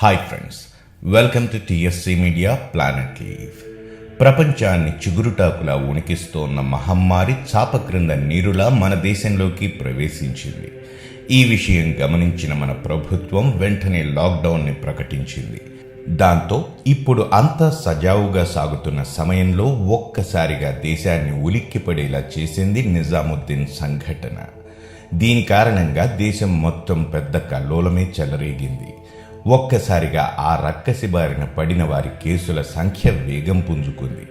Hi friends welcome to TSC media planet live ప్రపంచాన్ని చిగురుటాకులా ఉణికిస్తోన్న మహమ్మారి చాప క్రింద నీరులా మన దేశంలోకి ప్రవేశించింది. ఈ విషయం గమనించిన మన ప్రభుత్వం వెంటనే లాక్డౌన్ని ప్రకటించింది. దాంతో ఇప్పుడు అంతా సజావుగా సాగుతున్న సమయంలో ఒక్కసారిగా దేశాన్ని ఉలిక్కిపడేలా చేసింది నిజాముద్దీన్ సంఘటన. దీని కారణంగా దేశం మొత్తం పెద్ద కల్లోలమే చెలరేగింది. ఒక్కసారిగా ఆ రక్కసి బారిన పడిన వారి కేసుల సంఖ్య వేగం పుంజుకుంది.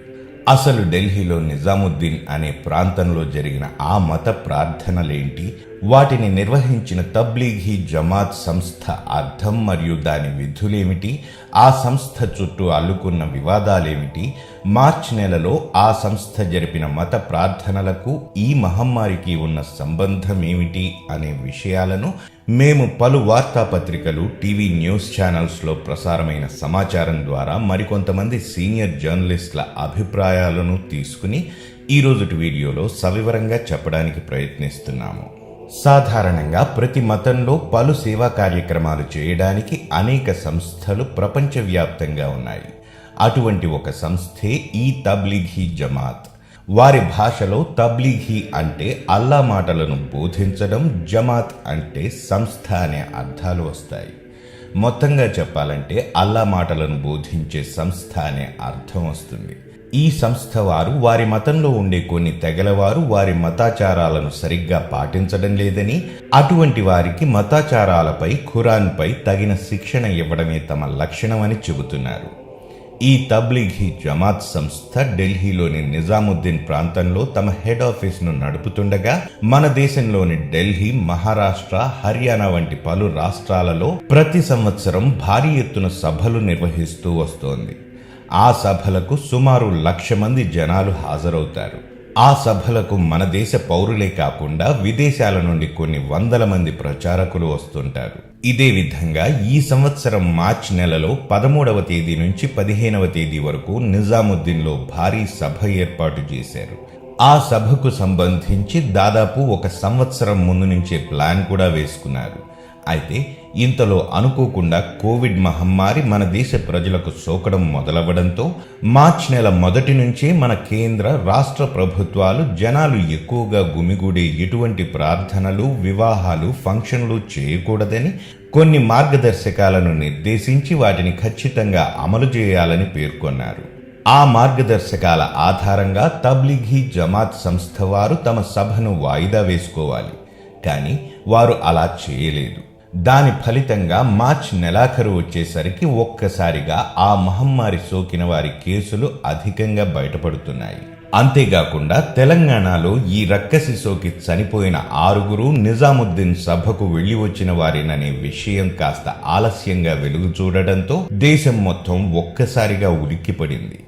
అసలు ఢిల్లీలో నిజాముద్దీన్ అనే ప్రాంతంలో జరిగిన ఆ మత ప్రార్థనలేంటి? వాటిని నిర్వహించిన తబ్లీఘీ జమాత్ సంస్థ అర్థం మరియు దాని విధులేమిటి? ఆ సంస్థ చుట్టూ అల్లుకున్న వివాదాలేమిటి? మార్చ్ నెలలో ఆ సంస్థ జరిపిన మత ప్రార్థనలకు ఈ మహమ్మారికి ఉన్న సంబంధం ఏమిటి అనే విషయాలను మేము పలు వార్తాపత్రికలు టీవీ న్యూస్ ఛానల్స్లో ప్రసారమైన సమాచారం ద్వారా మరికొంతమంది సీనియర్ జర్నలిస్టుల అభిప్రాయాలను తీసుకుని ఈరోజుటి వీడియోలో సవివరంగా చెప్పడానికి ప్రయత్నిస్తున్నాము. సాధారణంగా ప్రతి మతంలో పలు సేవా కార్యక్రమాలు చేయడానికి అనేక సంస్థలు ప్రపంచవ్యాప్తంగా ఉన్నాయి. అటువంటి ఒక సంస్థే ఈ తబ్లిఘీ జమాత్. వారి భాషలో తబ్లీఘీ అంటే అల్లా మాటలను బోధించడం జమాత్ అంటే సంస్థ అనే అర్థాలు వస్తాయి. మొత్తంగా చెప్పాలంటే అల్లా మాటలను బోధించే సంస్థ అనే అర్థం వస్తుంది. ఈ సంస్థ వారు వారి మతంలో ఉండే కొన్ని తెగలవారు వారి మతాచారాలను సరిగ్గా పాటించడం లేదని అటువంటి వారికి మతాచారాలపై ఖురాన్పై తగిన శిక్షణ ఇవ్వడమే తమ లక్షణమని చెబుతున్నారు. ఈ తబ్లీఘీ జమాత్ సంస్థ ఢిల్లీలోని నిజాముద్దీన్ ప్రాంతంలో తమ హెడ్ ఆఫీస్ను నడుపుతుండగా మన దేశంలోని ఢిల్లీ మహారాష్ట్ర హర్యానా వంటి పలు రాష్ట్రాలలో ప్రతి సంవత్సరం భారీ ఎత్తున సభలు నిర్వహిస్తూ వస్తోంది. ఆ సభలకు సుమారు లక్ష మంది జనాలు హాజరవుతారు. ఆ సభలకు మన దేశ పౌరులే కాకుండా విదేశాల నుండి కొన్ని వందల మంది ప్రచారకులు వస్తుంటారు. ఇదే విధంగా ఈ సంవత్సరం మార్చి నెలలో పదమూడవ తేదీ నుంచి పదిహేనవ తేదీ వరకు నిజాముద్దీన్లో భారీ సభ ఏర్పాటు చేశారు. ఆ సభకు సంబంధించి దాదాపు ఒక సంవత్సరం ముందు నుంచే ప్లాన్ కూడా వేసుకున్నారు. అయితే ఇంతలో అనుకోకుండా కోవిడ్ మహమ్మారి మన దేశ ప్రజలకు సోకడం మొదలవ్వడంతో మార్చ్ నెల మొదటి నుంచే మన కేంద్ర రాష్ట్ర ప్రభుత్వాలు జనాలు ఎక్కువగా గుమిగూడే ఎటువంటి ప్రార్థనలు వివాహాలు ఫంక్షన్లు చేయకూడదని కొన్ని మార్గదర్శకాలను నిర్దేశించి వాటిని ఖచ్చితంగా అమలు చేయాలని పేర్కొన్నారు. ఆ మార్గదర్శకాల ఆధారంగా తబ్లిఘీ జమాత్ సంస్థ వారు తమ సభను వాయిదా వేసుకోవాలి. కానీ వారు అలా చేయలేదు. దాని ఫలితంగా మార్చి నెలాఖరు వచ్చేసరికి ఒక్కసారిగా ఆ మహమ్మారి సోకిన వారి కేసులు అధికంగా బయటపడుతున్నాయి. అంతేకాకుండా తెలంగాణలో ఈ రక్కసి సోకి చనిపోయిన ఆరుగురు నిజాముద్దీన్ సభకు వెళ్ళి వచ్చిన వారిననే విషయం కాస్త ఆలస్యంగా వెలుగు చూడడంతో దేశం మొత్తం ఒక్కసారిగా ఉలిక్కిపడింది.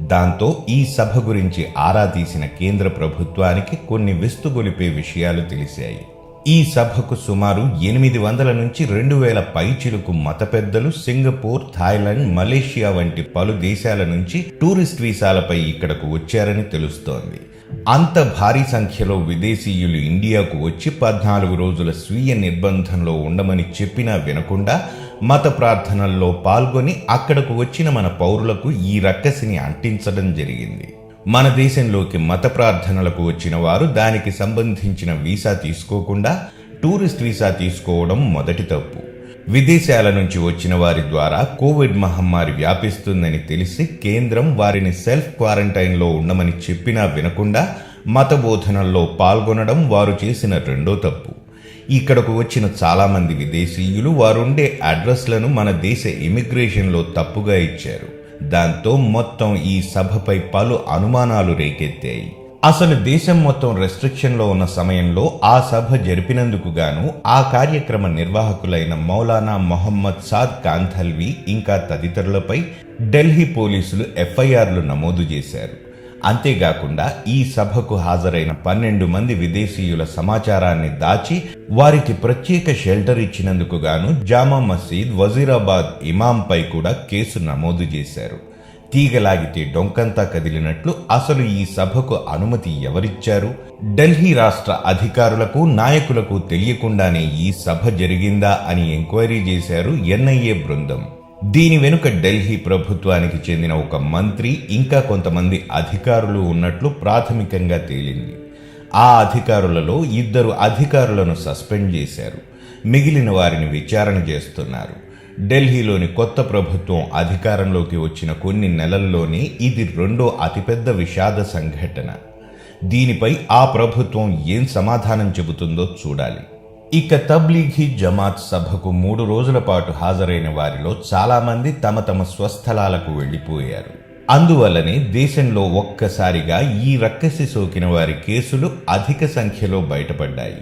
దాంతో ఈ సభ గురించి ఆరా తీసిన కేంద్ర ప్రభుత్వానికి కొన్ని విస్తుగొలిపే విషయాలు తెలిసాయి. ఈ సభకు సుమారు ఎనిమిది వందల నుంచి రెండు వేల పైచిలుకు మత పెద్దలు సింగపూర్ థాయిలాండ్ మలేషియా వంటి పలు దేశాల నుంచి టూరిస్ట్ వీసాలపై ఇక్కడకు వచ్చారని తెలుస్తోంది. అంత భారీ సంఖ్యలో విదేశీయులు ఇండియాకు వచ్చి పద్నాలుగు రోజుల స్వీయ నిర్బంధంలో ఉండమని చెప్పినా వినకుండా మత ప్రార్థనల్లో పాల్గొని అక్కడకు వచ్చిన మన పౌరులకు ఈ రక్కసిని అంటించడం జరిగింది. మన దేశంలోకి మత ప్రార్థనలకు వచ్చిన వారు దానికి సంబంధించిన వీసా తీసుకోకుండా టూరిస్ట్ వీసా తీసుకోవడం మొదటి తప్పు. విదేశాల నుంచి వచ్చిన వారి ద్వారా కోవిడ్ మహమ్మారి వ్యాపిస్తుందని తెలిసి కేంద్రం వారిని సెల్ఫ్ క్వారంటైన్లో ఉండమని చెప్పినా వినకుండా మత బోధనల్లో పాల్గొనడం వారు చేసిన రెండో తప్పు. ఇక్కడకు వచ్చిన చాలామంది విదేశీయులు వారుండే అడ్రస్లను మన దేశ ఇమిగ్రేషన్లో తప్పుగా ఇచ్చారు. దాంతో మొత్తం ఈ సభపై పలు అనుమానాలు రేకెత్తాయి. అసలు దేశం మొత్తం రెస్ట్రిక్షన్లో ఉన్న సమయంలో ఆ సభ జరిపినందుకు గాను ఆ కార్యక్రమ నిర్వాహకులైన మౌలానా మొహమ్మద్ సాద్ కాంథల్వి ఇంకా తదితరులపై ఢిల్లీ పోలీసులు ఎఫ్ఐఆర్లు నమోదు చేశారు. అంతేకాకుండా ఈ సభకు హాజరైన పన్నెండు మంది విదేశీయుల సమాచారాన్ని దాచి వారికి ప్రత్యేక షెల్టర్ ఇచ్చినందుకు గాను జామా మసీద్ వజీరాబాద్ ఇమాంపై కూడా కేసు నమోదు చేశారు. తీగలాగితే డొంకంతా కదిలినట్లు అసలు ఈ సభకు అనుమతి ఎవరిచ్చారు? ఢిల్లీ రాష్ట్ర అధికారులకు నాయకులకు తెలియకుండానే ఈ సభ జరిగిందా అని ఎంక్వైరీ చేశారు ఎన్ఐఏ బృందం. దీని వెనుక ఢిల్లీ ప్రభుత్వానికి చెందిన ఒక మంత్రి ఇంకా కొంతమంది అధికారులు ఉన్నట్లు ప్రాథమికంగా తేలింది. ఆ అధికారులలో ఇద్దరు అధికారులను సస్పెండ్ చేశారు. మిగిలిన వారిని విచారణ చేస్తున్నారు. ఢిల్లీలోని కొత్త ప్రభుత్వం అధికారంలోకి వచ్చిన కొన్ని నెలల్లోనే ఇది రెండో అతిపెద్ద విషాద సంఘటన. దీనిపై ఆ ప్రభుత్వం ఏం సమాధానం చెబుతుందో చూడాలి. ఇక తబ్లీఘీ జమాత్ సభకు మూడు రోజుల పాటు హాజరైన వారిలో చాలామంది తమ తమ స్వస్థలాలకు వెళ్ళిపోయారు. అందువల్లనే దేశంలో ఒక్కసారిగా ఈ రక్కసి సోకిన వారి కేసులు అధిక సంఖ్యలో బయటపడ్డాయి.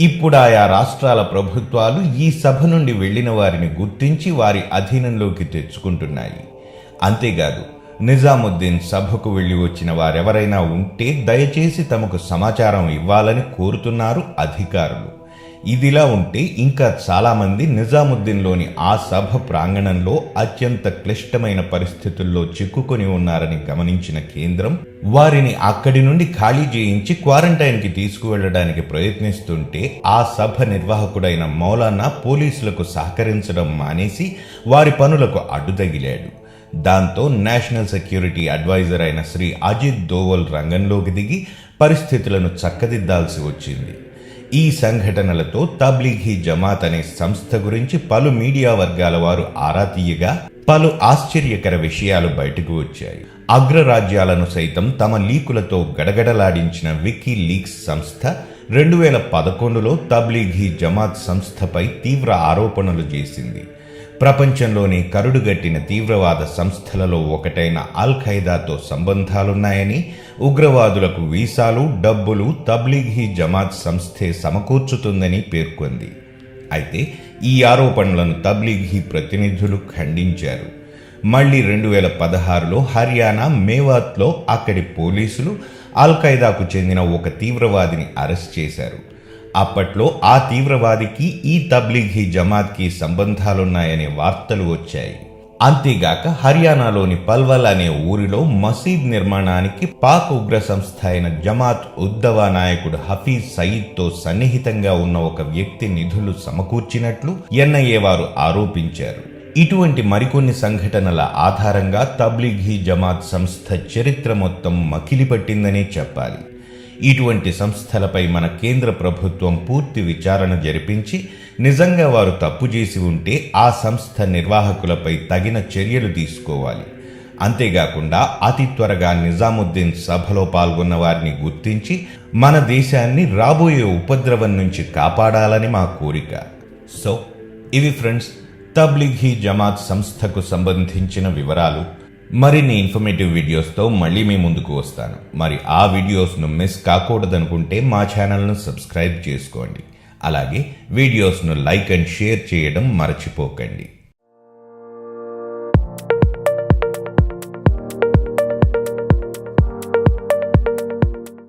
ఇప్పుడు ఆయా రాష్ట్రాల ప్రభుత్వాలు ఈ సభ నుండి వెళ్ళిన వారిని గుర్తించి వారి అధీనంలోకి తెచ్చుకుంటున్నాయి. అంతేకాదు నిజాముద్దీన్ సభకు వెళ్ళి వచ్చిన వారెవరైనా ఉంటే దయచేసి తమకు సమాచారం ఇవ్వాలని కోరుతున్నారు అధికారులు. ఇదిలా ఉంటే ఇంకా చాలామంది నిజాముద్దీన్లోని ఆ సభ ప్రాంగణంలో అత్యంత క్లిష్టమైన పరిస్థితుల్లో చిక్కుకొని ఉన్నారని గమనించిన కేంద్రం వారిని అక్కడి నుండి ఖాళీ చేయించి క్వారంటైన్కి తీసుకువెళ్ళడానికి ప్రయత్నిస్తుంటే ఆ సభ నిర్వాహకుడైన మౌలానా పోలీసులకు సహకరించడం మానేసి వారి పనులకు అడ్డుతగిలాడు దాంతో నేషనల్ సెక్యూరిటీ అడ్వైజర్ అయిన శ్రీ అజిత్ దోవల్ రంగంలోకి దిగి పరిస్థితులను చక్కదిద్దాల్సి వచ్చింది. ఈ సంఘటనలతో తబ్లీఘీ జమాత్ అనే సంస్థ గురించి పలు మీడియా వర్గాల వారు ఆరా తీయగా పలు ఆశ్చర్యకర విషయాలు బయటకు వచ్చాయి. అగ్రరాజ్యాలను సైతం తమ లీకులతో గడగడలాడించిన వికీ లీక్స్ సంస్థ రెండు వేల పదకొండులో తబ్లీఘీ జమాత్ సంస్థపై తీవ్ర ఆరోపణలు చేసింది. ప్రపంచంలోని కరుడుగట్టిన తీవ్రవాద సంస్థలలో ఒకటైన అల్ ఖైదాతో సంబంధాలున్నాయని ఉగ్రవాదులకు వీసాలు డబ్బులు తబ్లీఘీ జమాత్ సంస్థే సమకూర్చుతుందని పేర్కొంది. అయితే ఈ ఆరోపణలను తబ్లీఘీ ప్రతినిధులు ఖండించారు. మళ్ళీ రెండు వేల పదహారులో హర్యానా మేవాత్లో అక్కడి పోలీసులు అల్ ఖైదాకు చెందిన ఒక తీవ్రవాదిని అరెస్ట్ చేశారు. అప్పట్లో ఆ తీవ్రవాదికి ఈ తబ్లీఘీ జమాత్కి సంబంధాలున్నాయనే వార్తలు వచ్చాయి. అంతేగాక హర్యానాలోని పల్వల్ అనే ఊరిలో మసీద్ నిర్మాణానికి పాక్ ఉగ్ర సంస్థ అయిన జమాత్ ఉద్దవా నాయకుడు హఫీజ్ సయీద్తో సన్నిహితంగా ఉన్న ఒక వ్యక్తి నిధులు సమకూర్చినట్లు ఎన్ఐఏ వారు ఆరోపించారు. ఇటువంటి మరికొన్ని సంఘటనల ఆధారంగా తబ్లీఘీ జమాత్ సంస్థ చరిత్ర మొత్తం మకిలిపట్టిందనే చెప్పాలి. ఇటువంటి సంస్థలపై మన కేంద్ర ప్రభుత్వం పూర్తి విచారణ జరిపించి నిజంగా వారు తప్పు చేసి ఉంటే ఆ సంస్థ నిర్వాహకులపై తగిన చర్యలు తీసుకోవాలి. అంతేకాకుండా అతి త్వరగా నిజాముద్దీన్ సభలో పాల్గొన్న వారిని గుర్తించి మన దేశాన్ని రాబోయే ఉపద్రవం నుంచి కాపాడాలని మా కోరిక. సో ఇవి ఫ్రెండ్స్ తబ్లిఘీ జమాత్ సంస్థకు సంబంధించిన వివరాలు. మరిన్ని ఇన్ఫర్మేటివ్ వీడియోస్తో మళ్ళీ మీ ముందుకు వస్తాను. మరి ఆ వీడియోస్ను మిస్ కాకూడదనుకుంటే మా ఛానల్ను సబ్స్క్రైబ్ చేసుకోండి. అలాగే వీడియోస్ను లైక్ అండ్ షేర్ చేయడం మర్చిపోకండి.